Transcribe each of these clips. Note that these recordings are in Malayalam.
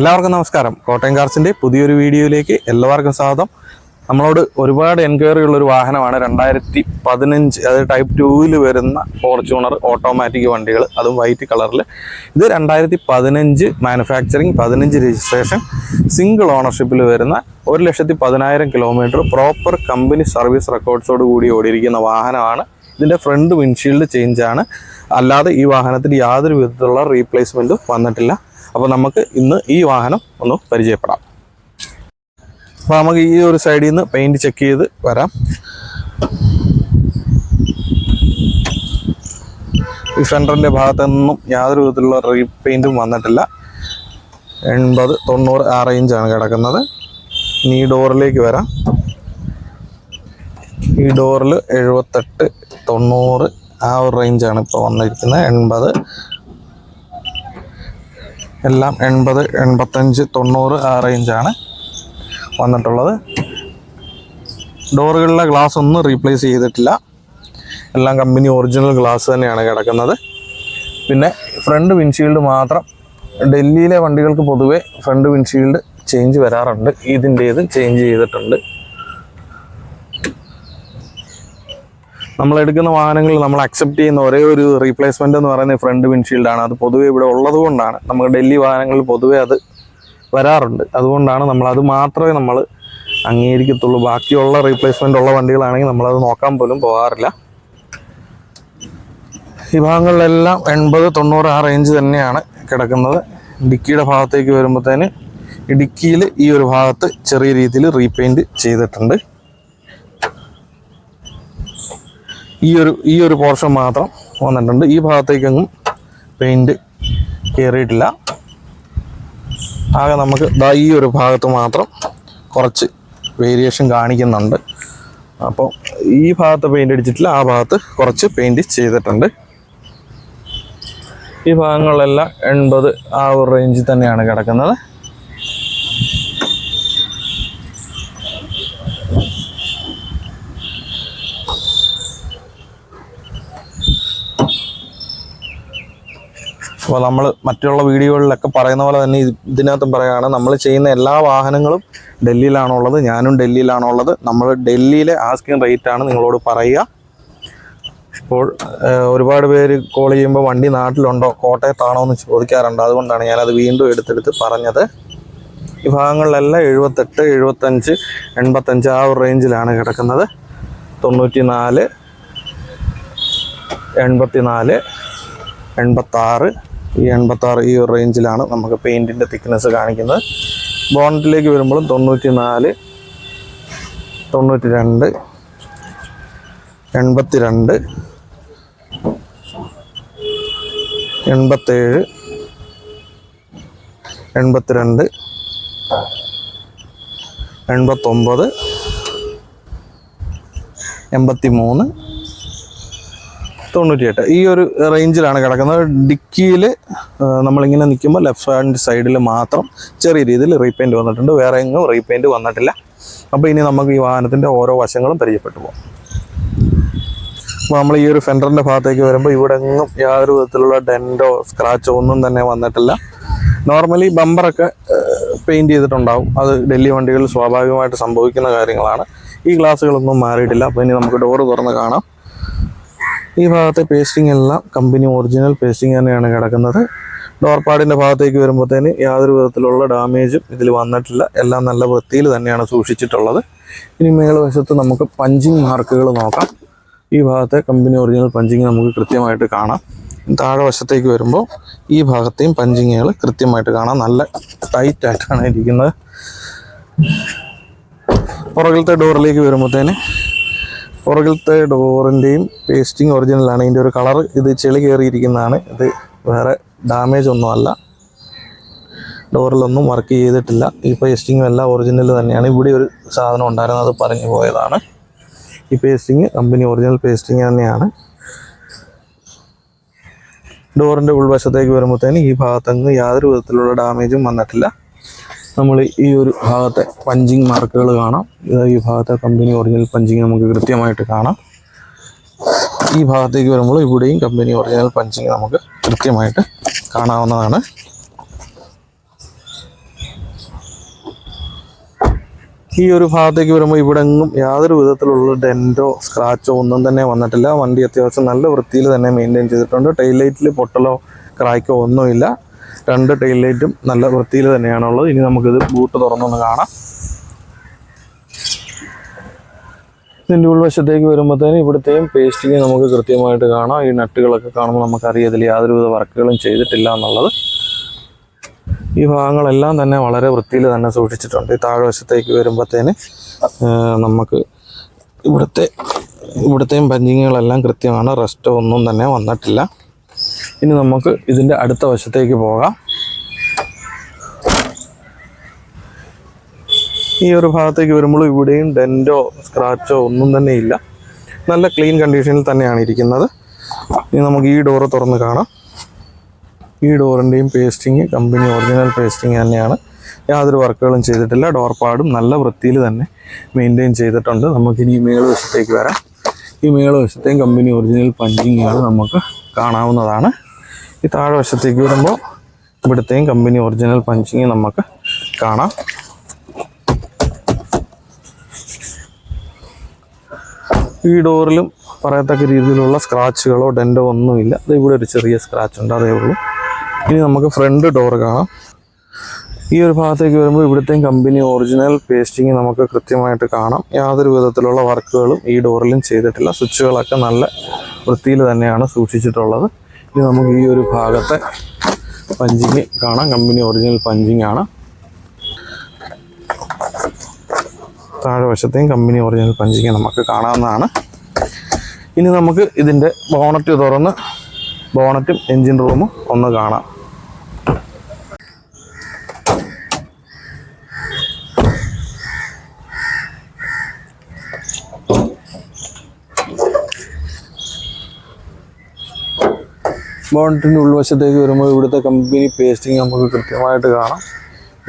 എല്ലാവർക്കും നമസ്കാരം. കോട്ടയം കാർസിന്റെ പുതിയൊരു വീഡിയോയിലേക്ക് എല്ലാവർക്കും സ്വാഗതം. നമ്മളോട് ഒരുപാട് എൻക്വയറി ഉള്ളൊരു വാഹനമാണ് രണ്ടായിരത്തി പതിനഞ്ച് അതായത് ടൈപ്പ് ടൂവിൽ വരുന്ന ഫോർച്യൂണർ ഓട്ടോമാറ്റിക് വണ്ടികൾ അതും വൈറ്റ് കളറിൽ ഇത് രണ്ടായിരത്തി പതിനഞ്ച് മാനുഫാക്ചറിങ് പതിനഞ്ച് രജിസ്ട്രേഷൻ സിംഗിൾ ഓണർഷിപ്പിൽ വരുന്ന ഒരു ലക്ഷത്തി പതിനായിരം കിലോമീറ്റർ പ്രോപ്പർ കമ്പനി സർവീസ് റെക്കോർഡ്സോട് കൂടി ഓടിയിരിക്കുന്ന വാഹനമാണ്. ഇതിന്റെ ഫ്രണ്ട് വിൻഷീൽഡ് ചേഞ്ചാണ് അല്ലാതെ ഈ വാഹനത്തിൽ യാതൊരു വിധത്തിലുള്ള റീപ്ലേസ്മെന്റും വന്നിട്ടില്ല. അപ്പോൾ നമുക്ക് ഇന്ന് ഈ വാഹനം ഒന്ന് പരിചയപ്പെടാം. അപ്പോൾ നമുക്ക് ഈ ഒരു സൈഡിൽ നിന്ന് പെയിന്റ് ചെക്ക് ചെയ്ത് വരാം. ഈ സെന്ററിന്റെ ഭാഗത്തു നിന്നും യാതൊരു വിധത്തിലുള്ള റീപെയിന്റും വന്നിട്ടില്ല. എൺപത് തൊണ്ണൂറ് ആ റേഞ്ചാണ് കിടക്കുന്നത്. ഇനി ഈ ഡോറിലേക്ക് വരാം. ഈ ഡോറിൽ എഴുപത്തെട്ട് തൊണ്ണൂറ് ആ ഒരു റേഞ്ചാണ് ഇപ്പോൾ വന്നിരിക്കുന്നത്. എൺപത് എല്ലാം എൺപത് എൺപത്തഞ്ച് തൊണ്ണൂറ് ആ റേഞ്ചാണ് വന്നിട്ടുള്ളത്. ഡോറുകളിലെ ഗ്ലാസ് ഒന്നും റീപ്ലേസ് ചെയ്തിട്ടില്ല. എല്ലാം കമ്പനി ഒറിജിനൽ ഗ്ലാസ് തന്നെയാണ് കിടക്കുന്നത്. പിന്നെ ഫ്രണ്ട് വിൻഷീൽഡ് മാത്രം ഡൽഹിയിലെ വണ്ടികൾക്ക് പൊതുവേ ഫ്രണ്ട് വിൻഷീൽഡ് ചേഞ്ച് വരാറുണ്ട്. ഇതിന്റേത് ചേഞ്ച് ചെയ്തിട്ടുണ്ട്. നമ്മൾ എടുക്കുന്ന വാഹനങ്ങളിൽ നമ്മൾ അക്സെപ്റ്റ് ചെയ്യുന്ന ഒരേ ഒരു റീപ്ലേസ്മെന്റ് എന്ന് പറയുന്നത് ഫ്രണ്ട് വിൻഷീൽഡാണ് അത് പൊതുവെ ഇവിടെ ഉള്ളതുകൊണ്ടാണ് നമുക്ക് ഡൽഹി വാഹനങ്ങളിൽ പൊതുവെ അത് വരാറുണ്ട്. അതുകൊണ്ടാണ് നമ്മൾ അത് മാത്രമേ നമ്മൾ അംഗീകരിക്കത്തുള്ളൂ. ബാക്കിയുള്ള റീപ്ലേസ്മെന്റ് ഉള്ള വണ്ടികളാണെങ്കിൽ നമ്മളത് നോക്കാൻ പോലും പോകാറില്ല. ഈ ഭാഗങ്ങളിലെല്ലാം എൺപത് തൊണ്ണൂറ് ആ റേഞ്ച് തന്നെയാണ് കിടക്കുന്നത്. ഡിക്കിയുടെ ഭാഗത്തേക്ക് വരുമ്പോഴത്തേന് ഇടുക്കിയിൽ ഈ ഒരു ഭാഗത്ത് ചെറിയ രീതിയിൽ റീപെയിന്റ് ചെയ്തിട്ടുണ്ട്. ഈ ഒരു ഈ ഒരു പോർഷൻ മാത്രം വന്നിട്ടുണ്ട്. ഈ ഭാഗത്തേക്കൊന്നും പെയിന്റ് കയറിയിട്ടില്ല ആകെ നമുക്ക് ദാ ഈ ഒരു ഭാഗത്ത് മാത്രം കുറച്ച് വേരിയേഷൻ കാണിക്കുന്നുണ്ട്. അപ്പോൾ ഈ ഭാഗത്ത് പെയിന്റ് അടിച്ചിട്ടില്ല ആ ഭാഗത്ത് കുറച്ച് പെയിന്റ് ചെയ്തിട്ടുണ്ട്. ഈ ഭാഗങ്ങളിലെല്ലാം എൺപത് ആ ഒരു റേഞ്ചിൽ തന്നെയാണ് കിടക്കുന്നത്. അപ്പോൾ നമ്മൾ മറ്റുള്ള വീഡിയോകളിലൊക്കെ പറയുന്ന പോലെ തന്നെ ഇത് ഇതിനകത്തും പറയുകയാണ് നമ്മൾ ചെയ്യുന്ന എല്ലാ വാഹനങ്ങളും ഡൽഹിയിലാണുള്ളത് ഞാനും ഡൽഹിയിലാണുള്ളത്. നമ്മൾ ഡൽഹിയിലെ ആസ്കിങ് റേറ്റാണ് നിങ്ങളോട് പറയുക. ഇപ്പോൾ ഒരുപാട് പേര് കോൾ ചെയ്യുമ്പോൾ വണ്ടി നാട്ടിലുണ്ടോ കോട്ടയത്താണോ എന്ന് ചോദിക്കാറുണ്ട്. അതുകൊണ്ടാണ് ഞാനത് വീണ്ടും എടുത്തെടുത്ത് പറഞ്ഞത്. ഈ ഭാഗങ്ങളിലെല്ലാം എഴുപത്തെട്ട് എഴുപത്തഞ്ച് എൺപത്തഞ്ച് ആ ഒരു റേഞ്ചിലാണ് കിടക്കുന്നത്. തൊണ്ണൂറ്റി നാല് എൺപത്തി നാല് എൺപത്താറ് ഈ എൺപത്താറ് ഈ ഒരു റേഞ്ചിലാണ് നമുക്ക് പെയിന്റിന്റെ തിക്നെസ് കാണിക്കുന്നത്. ബോണറ്റിലേക്ക് വരുമ്പോഴും തൊണ്ണൂറ്റി നാല് തൊണ്ണൂറ്റി രണ്ട് എൺപത്തി രണ്ട് എൺപത്തേഴ് എൺപത്തിരണ്ട് എൺപത്തൊമ്പത് എൺപത്തി മൂന്ന് തൊണ്ണൂറ്റിയെട്ട്. ഈ ഒരു റേഞ്ചിലാണ് കിടക്കുന്നത്. ഡിക്കിയിൽ നമ്മളിങ്ങനെ നിൽക്കുമ്പോൾ ലെഫ്റ്റ് ഹാൻഡ് സൈഡിൽ മാത്രം ചെറിയ രീതിയിൽ റീപെയിന്റ് വന്നിട്ടുണ്ട്. വേറെ എങ്ങും റീപെയിന്റ് വന്നിട്ടില്ല. അപ്പോൾ ഇനി നമുക്ക് ഈ വാഹനത്തിന്റെ ഓരോ വശങ്ങളും പരിചയപ്പെട്ടു പോകാം അപ്പോൾ നമ്മൾ ഈ ഒരു ഫെൻഡറിന്റെ ഭാഗത്തേക്ക് വരുമ്പോൾ ഇവിടെ എങ്ങും യാതൊരു വിധത്തിലുള്ള ഡെന്റോ സ്ക്രാച്ചോ ഒന്നും തന്നെ വന്നിട്ടില്ല. നോർമലി ബമ്പറൊക്കെ പെയിന്റ് ചെയ്തിട്ടുണ്ടാവും. അത് ഡൽഹി വണ്ടികളിൽ സ്വാഭാവികമായിട്ട് സംഭവിക്കുന്ന കാര്യങ്ങളാണ്. ഈ ഗ്ലാസ്സുകളൊന്നും മാറിയിട്ടില്ല. അപ്പോൾ ഇനി നമുക്ക് ഡോറ് തുറന്ന് കാണാം. ഈ ഭാഗത്തെ പേസ്റ്റിംഗ് എല്ലാം കമ്പനി ഒറിജിനൽ പേസ്റ്റിംഗ് തന്നെയാണ് കിടക്കുന്നത്. ഡോർ പാഡിന്റെ ഭാഗത്തേക്ക് വരുമ്പോഴത്തേന് യാതൊരു വിധത്തിലുള്ള ഡാമേജും ഇതിൽ വന്നിട്ടില്ല. എല്ലാം നല്ല വൃത്തിയിൽ തന്നെയാണ് സൂക്ഷിച്ചിട്ടുള്ളത്. ഇനി മേൽവശത്ത് നമുക്ക് പഞ്ചിങ് മാർക്കുകൾ നോക്കാം. ഈ ഭാഗത്തെ കമ്പനി ഒറിജിനൽ പഞ്ചിങ് നമുക്ക് കൃത്യമായിട്ട് കാണാം. താഴെ വശത്തേക്ക് വരുമ്പോൾ ഈ ഭാഗത്തെയും പഞ്ചിങ്ങുകൾ കൃത്യമായിട്ട് കാണാം. നല്ല ടൈറ്റായിട്ടാണ് ഇരിക്കുന്നത്. പുറകിലത്തെ ഡോറിലേക്ക് വരുമ്പോഴത്തേന് പുറകിലത്തെ ഡോറിന്റെയും പേസ്റ്റിംഗ് ഒറിജിനലാണ് ഇതിന്റെ ഒരു കളർ ഇത് ചെളി കയറിയിരിക്കുന്നതാണ്. ഇത് വേറെ ഡാമേജ് ഒന്നുമല്ല. ഡോറിലൊന്നും വർക്ക് ചെയ്തിട്ടില്ല. ഈ പേസ്റ്റിങ്ങും എല്ലാം ഒറിജിനൽ തന്നെയാണ്. ഇവിടെ ഒരു സാധനം ഉണ്ടായിരുന്നത് അത് പറഞ്ഞു പോയതാണ്. ഈ പേസ്റ്റിങ് കമ്പനി ഒറിജിനൽ പേസ്റ്റിങ് തന്നെയാണ്. ഡോറിന്റെ ഉൾവശത്തേക്ക് വരുമ്പോഴത്തേന് ഈ ഭാഗത്തങ്ങ് യാതൊരു വിധത്തിലുള്ള ഡാമേജും വന്നിട്ടില്ല. നമ്മൾ ഈ ഒരു ഭാഗത്തെ പഞ്ചിങ് മാർക്കുകൾ കാണാം. ഈ ഭാഗത്തെ കമ്പനി ഒറിജിനൽ പഞ്ചിങ് നമുക്ക് കൃത്യമായിട്ട് കാണാം. ഈ ഭാഗത്തേക്ക് വരുമ്പോൾ ഇവിടെയും കമ്പനി ഒറിജിനൽ പഞ്ചിങ് നമുക്ക് കൃത്യമായിട്ട് കാണാവുന്നതാണ്. ഈ ഒരു ഭാഗത്തേക്ക് വരുമ്പോൾ ഇവിടെ എങ്ങും യാതൊരു വിധത്തിലുള്ള ഡെന്റോ സ്ക്രാച്ചോ ഒന്നും തന്നെ വന്നിട്ടില്ല. വണ്ടി അത്യാവശ്യം നല്ല വൃത്തിയിൽ തന്നെ മെയിന്റെയിൻ ചെയ്തിട്ടുണ്ട്. ടൈലൈറ്റിൽ പൊട്ടലോ ക്രാക്കോ ഒന്നുമില്ല. രണ്ട് ടൈൽ ലൈറ്റും നല്ല വൃത്തിയിൽ തന്നെയാണുള്ളത്. ഇനി നമുക്കിത് ബൂട്ട് തുറന്നൊന്ന് കാണാം. ഇതിന്റെ ഉൾവശത്തേക്ക് വരുമ്പോഴത്തേന് ഇവിടുത്തെയും പേസ്റ്റിങ് നമുക്ക് കൃത്യമായിട്ട് കാണാം. ഈ നട്ടുകളൊക്കെ കാണുമ്പോൾ നമുക്ക് ഇതിൽ യാതൊരുവിധ വർക്കുകളും ചെയ്തിട്ടില്ല എന്നുള്ളത്. ഈ ഭാഗങ്ങളെല്ലാം തന്നെ വളരെ വൃത്തിയിൽ തന്നെ സൂക്ഷിച്ചിട്ടുണ്ട്. ഈ താഴ്വശത്തേക്ക് വരുമ്പോഴത്തേന് നമുക്ക് ഇവിടുത്തെ ഇവിടുത്തെയും പഞ്ചിങ്ങുകളെല്ലാം കൃത്യമാണ്. റെസ്റ്റ് ഒന്നും തന്നെ വന്നിട്ടില്ല. ഇനി നമുക്ക് ഇതിന്റെ അടുത്ത വശത്തേക്ക് പോകാം. ഈ ഒരു ഭാഗത്തേക്ക് വരുമ്പോൾ ഇവിടെയും ഡെന്റോ സ്ക്രാച്ചോ ഒന്നും തന്നെ ഇല്ല. നല്ല ക്ലീൻ കണ്ടീഷനിൽ തന്നെയാണ് ഇരിക്കുന്നത്. ഇനി നമുക്ക് ഈ ഡോറ് തുറന്ന് കാണാം. ഈ ഡോറിന്റെയും പേസ്റ്റിങ് കമ്പനി ഒറിജിനൽ പേസ്റ്റിങ് തന്നെയാണ്. യാതൊരു വർക്കുകളും ചെയ്തിട്ടില്ല. ഡോർ നല്ല വൃത്തിയിൽ തന്നെ മെയിന്റെയിൻ ചെയ്തിട്ടുണ്ട്. നമുക്കിനി മേൾ വശത്തേക്ക് വരാം. ഈ മേൾ വശത്തെയും കമ്പനി ഒറിജിനൽ പഞ്ചിങ്ങുകൾ നമുക്ക് കാണാവുന്നതാണ്. ഈ താഴെ വശത്തേക്ക് വരുമ്പോൾ ഇവിടുത്തെയും കമ്പനി ഒറിജിനൽ പഞ്ചിങ് നമുക്ക് കാണാം. ഈ ഡോറിലും പറയത്തക്ക രീതിയിലുള്ള സ്ക്രാച്ചുകളോ ഡെന്റോ ഒന്നുമില്ല. അത് ഇവിടെ ഒരു ചെറിയ സ്ക്രാച്ച് ഉണ്ട് അതേ ഉള്ളൂ. ഇനി നമുക്ക് ഫ്രണ്ട് ഡോർ കാണാം. ഈ ഒരു ഭാഗത്തേക്ക് വരുമ്പോൾ ഇവിടുത്തെയും കമ്പനി ഒറിജിനൽ പേസ്റ്റിങ് നമുക്ക് കൃത്യമായിട്ട് കാണാം. യാതൊരു വിധത്തിലുള്ള വർക്കുകളും ഈ ഡോറിലും ചെയ്തിട്ടില്ല. സ്വിച്ചുകളൊക്കെ നല്ല വൃത്തിയിൽ തന്നെയാണ് സൂക്ഷിച്ചിട്ടുള്ളത്. ഇനി നമുക്ക് ഈ ഒരു ഭാഗത്തെ പഞ്ചിങ് കാണാം. കമ്പനി ഒറിജിനൽ പഞ്ചിങ് ആണ്. താഴെ വശത്തെയും കമ്പനി ഒറിജിനൽ പഞ്ചിങ് നമുക്ക് കാണാവുന്നതാണ്. ഇനി നമുക്ക് ഇതിന്റെ ബോണറ്റ് തുറന്ന് ബോണറ്റും എൻജിൻ റൂമും ഒന്ന് കാണാം. ബോണറ്റിന്റെ ഉൾവശത്തേക്ക് വരുമ്പോൾ ഇവിടുത്തെ കമ്പനി പേസ്റ്റിംഗ് നമുക്ക് കൃത്യമായിട്ട് കാണാം.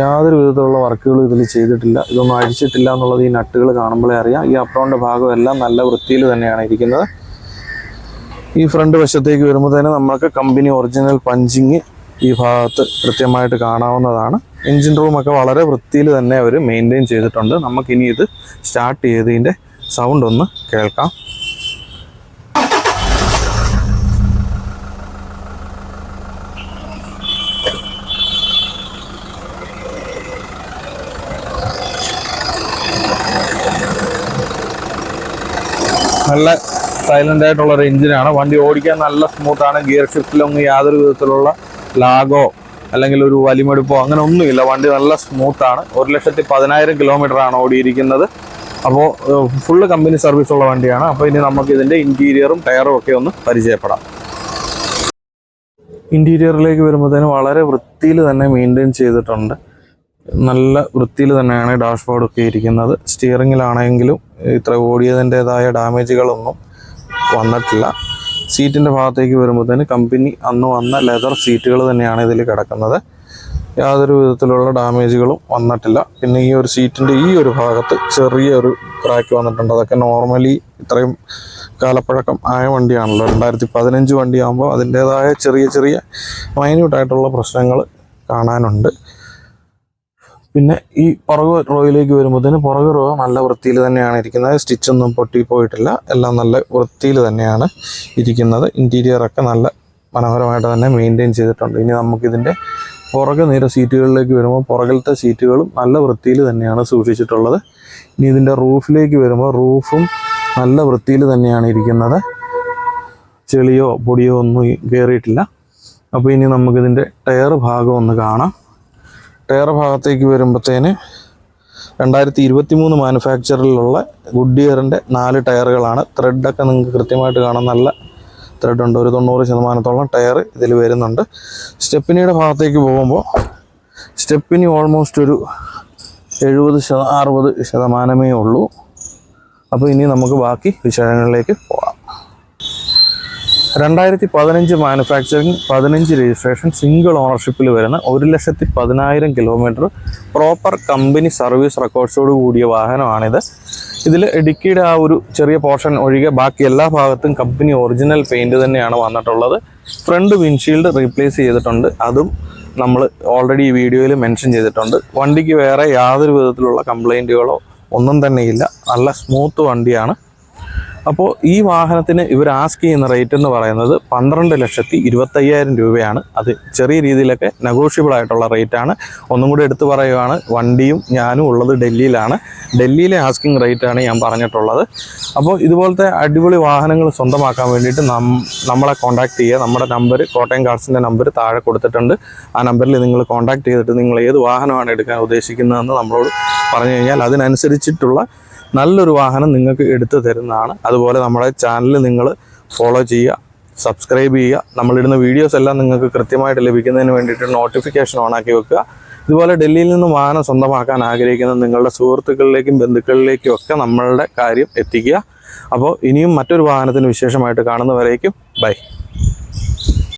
യാതൊരു വിധത്തിലുള്ള വർക്കുകളും ഇതിൽ ചെയ്തിട്ടില്ല. ഇതൊന്നും അഴിച്ചിട്ടില്ല എന്നുള്ളത് ഈ നട്ടുകൾ കാണുമ്പോഴേ അറിയാം. ഈ അപ്രൗണ്ട് ഭാഗം എല്ലാം നല്ല വൃത്തിയിൽ തന്നെയാണ് ഇരിക്കുന്നത്. ഈ ഫ്രണ്ട് വശത്തേക്ക് വരുമ്പോൾ തന്നെ നമ്മൾക്ക് കമ്പനി ഒറിജിനൽ പഞ്ചിങ് ഈ ഭാഗത്ത് കൃത്യമായിട്ട് കാണാവുന്നതാണ്. എൻജിൻ റൂമൊക്കെ വളരെ വൃത്തിയിൽ തന്നെ അവർ മെയിന്റെയിൻ ചെയ്തിട്ടുണ്ട്. നമുക്കിനി ഇത് സ്റ്റാർട്ട് ചെയ്തതിന്റെ സൗണ്ട് ഒന്ന് കേൾക്കാം. നല്ല സൈലന്റ് ആയിട്ടുള്ള ഒരു എഞ്ചിനാണ് വണ്ടി ഓടിക്കാൻ നല്ല സ്മൂത്ത് ആണ്. ഗിയർ ഷിഫ്റ്റിലൊന്നും യാതൊരു വിധത്തിലുള്ള ലാഗോ അല്ലെങ്കിൽ ഒരു വലിമെടുപ്പോ അങ്ങനെ ഒന്നുമില്ല. വണ്ടി നല്ല സ്മൂത്ത് ആണ്. ഒരു ലക്ഷത്തി പതിനായിരം കിലോമീറ്റർ ആണ് ഓടിയിരിക്കുന്നത്. അപ്പോൾ ഫുള്ള് കമ്പനി സർവീസ് ഉള്ള വണ്ടിയാണ്. അപ്പോൾ ഇനി നമുക്ക് ഇതിന്റെ ഇന്റീരിയറും ടയറും ഒക്കെ ഒന്ന് പരിചയപ്പെടാം. ഇന്റീരിയറിലേക്ക് വരുമ്പോഴത്തേനും വളരെ വൃത്തിയിൽ തന്നെ മെയിന്റെയിൻ ചെയ്തിട്ടുണ്ട്. നല്ല വൃത്തിയിൽ തന്നെയാണ് ഡാഷ്ബോർഡ് ഒക്കെ ഇരിക്കുന്നത്. സ്റ്റിയറിങ്ങിലാണെങ്കിലും ഇത്ര ഓടിയതിന്റെതായ ഡാമേജുകളൊന്നും വന്നിട്ടില്ല. സീറ്റിന്റെ ഭാഗത്തേക്ക് വരുമ്പോഴത്തേന് കമ്പനി അന്ന് വന്ന ലെതർ സീറ്റുകൾ തന്നെയാണ് ഇതിൽ കിടക്കുന്നത്. യാതൊരു വിധത്തിലുള്ള ഡാമേജുകളും വന്നിട്ടില്ല. പിന്നെ ഈ ഒരു സീറ്റിന്റെ ഈ ഒരു ഭാഗത്ത് ചെറിയൊരു ക്രാക്ക് വന്നിട്ടുണ്ട്. അതൊക്കെ നോർമലി ഇത്രയും കാലപ്പഴക്കം ആയ വണ്ടിയാണല്ലോ. രണ്ടായിരത്തി പതിനഞ്ച് വണ്ടിയാകുമ്പോൾ അതിന്റേതായ ചെറിയ ചെറിയ മൈന്യൂട്ടായിട്ടുള്ള പ്രശ്നങ്ങൾ കാണാനുണ്ട്. പിന്നെ ഈ പുറകു റോയിലേക്ക് വരുമ്പോഴത്തേന് പുറകു റോ നല്ല വൃത്തിയിൽ തന്നെയാണ് ഇരിക്കുന്നത്. സ്റ്റിച്ചൊന്നും പൊട്ടി പോയിട്ടില്ല. എല്ലാം നല്ല വൃത്തിയിൽ തന്നെയാണ് ഇരിക്കുന്നത്. ഇന്റീരിയറൊക്കെ നല്ല മനോഹരമായിട്ട് തന്നെ മെയിന്റെയിൻ ചെയ്തിട്ടുണ്ട്. ഇനി നമുക്കിതിന്റെ പുറകെ നേരെ സീറ്റുകളിലേക്ക് വരുമ്പോൾ പുറകിലത്തെ സീറ്റുകളും നല്ല വൃത്തിയിൽ തന്നെയാണ് സൂക്ഷിച്ചിട്ടുള്ളത്. ഇനി ഇതിന്റെ റൂഫിലേക്ക് വരുമ്പോൾ റൂഫും നല്ല വൃത്തിയിൽ തന്നെയാണ് ഇരിക്കുന്നത്. ചെളിയോ പൊടിയോ ഒന്നും കയറിയിട്ടില്ല അപ്പോൾ ഇനി നമുക്കിതിന്റെ ടയർ ഭാഗം ഒന്ന് കാണാം. ടയർ ഭാഗത്തേക്ക് വരുമ്പോഴത്തേന് രണ്ടായിരത്തി ഇരുപത്തി മൂന്ന് മാനുഫാക്ചറിലുള്ള ഗുഡിയറിന്റെ നാല് ടയറുകളാണ്. ത്രെഡൊക്കെ നിങ്ങൾക്ക് കൃത്യമായിട്ട് കാണാൻ നല്ല ത്രെഡുണ്ട് ഒരു തൊണ്ണൂറ് ശതമാനത്തോളം ടയർ ഇതിൽ വരുന്നുണ്ട്. സ്റ്റെപ്പിനിയുടെ ഭാഗത്തേക്ക് പോകുമ്പോൾ സ്റ്റെപ്പിനി ഓൾമോസ്റ്റ് ഒരു എഴുപത് ശത അറുപത് ശതമാനമേ ഉള്ളൂ. അപ്പോൾ ഇനി നമുക്ക് ബാക്കി വിശേഷങ്ങളിലേക്ക് പോകാം. രണ്ടായിരത്തി പതിനഞ്ച് മാനുഫാക്ചറിങ് പതിനഞ്ച് രജിസ്ട്രേഷൻ സിംഗിൾ ഓണർഷിപ്പിൽ വരുന്ന ഒരു ലക്ഷത്തി പതിനായിരം കിലോമീറ്റർ പ്രോപ്പർ കമ്പനി സർവീസ് റെക്കോർഡ്സോട് കൂടിയ വാഹനമാണിത്. ഇതിൽ ഇടുക്കിയുടെ ആ ഒരു ചെറിയ പോർഷൻ ഒഴികെ ബാക്കി എല്ലാ ഭാഗത്തും കമ്പനി ഒറിജിനൽ പെയിന്റ് തന്നെയാണ് വന്നിട്ടുള്ളത്. ഫ്രണ്ട് വിൻഷീൽഡ് റീപ്ലേസ് ചെയ്തിട്ടുണ്ട്. അതും നമ്മൾ ഓൾറെഡി ഈ വീഡിയോയിൽ മെൻഷൻ ചെയ്തിട്ടുണ്ട്. വണ്ടിക്ക് വേറെ യാതൊരു വിധത്തിലുള്ള കംപ്ലൈന്റുകളോ ഒന്നും തന്നെയില്ല. നല്ല സ്മൂത്ത് വണ്ടിയാണ്. അപ്പോൾ ഈ വാഹനത്തിന് ഇവർ ആസ്ക് ചെയ്യുന്ന റേറ്റ് എന്ന് പറയുന്നത് പന്ത്രണ്ട് ലക്ഷത്തി ഇരുപത്തയ്യായിരം രൂപയാണ്. അത് ചെറിയ രീതിയിലൊക്കെ നെഗോഷ്യബിൾ ആയിട്ടുള്ള റേറ്റാണ് ഒന്നും കൂടി എടുത്തു പറയുകയാണ് വണ്ടിയും ഞാനും ഉള്ളത് ഡൽഹിയിലാണ്. ഡൽഹിയിലെ ആസ്കിങ് റേറ്റാണ് ഞാൻ പറഞ്ഞിട്ടുള്ളത്. അപ്പോൾ ഇതുപോലത്തെ അടിപൊളി വാഹനങ്ങൾ സ്വന്തമാക്കാൻ വേണ്ടിയിട്ട് നമ്മളെ കോൺടാക്ട് ചെയ്യുക. നമ്മുടെ നമ്പർ കോട്ടയം കാർസിന്റെ നമ്പർ താഴെ കൊടുത്തിട്ടുണ്ട്. ആ നമ്പറിൽ നിങ്ങൾ കോൺടാക്ട് ചെയ്തിട്ട് നിങ്ങൾ ഏത് വാഹനമാണ് എടുക്കാൻ ഉദ്ദേശിക്കുന്നതെന്ന് നമ്മളോട് പറഞ്ഞു കഴിഞ്ഞാൽ അതിനനുസരിച്ചിട്ടുള്ള നല്ലൊരു വാഹനം നിങ്ങൾക്ക് എടുത്തു തരുന്നതാണ്. അതുപോലെ നമ്മുടെ ചാനൽ നിങ്ങൾ ഫോളോ ചെയ്യുക സബ്സ്ക്രൈബ് ചെയ്യുക. നമ്മളിടുന്ന വീഡിയോസ് എല്ലാം നിങ്ങൾക്ക് കൃത്യമായിട്ട് ലഭിക്കുന്നതിന് വേണ്ടിയിട്ട് നോട്ടിഫിക്കേഷൻ ഓണാക്കി വെക്കുക. ഇതുപോലെ ഡൽഹിയിൽ നിന്ന് വാഹനം സ്വന്തമാക്കാൻ ആഗ്രഹിക്കുന്ന നിങ്ങളുടെ സുഹൃത്തുക്കളിലേക്കും ബന്ധുക്കളിലേക്കും ഒക്കെ നമ്മളുടെ കാര്യം എത്തിക്കുക. അപ്പോൾ ഇനിയും മറ്റൊരു വാഹനത്തിന് വിശേഷമായിട്ട് കാണുന്നവരേക്കും ബൈ.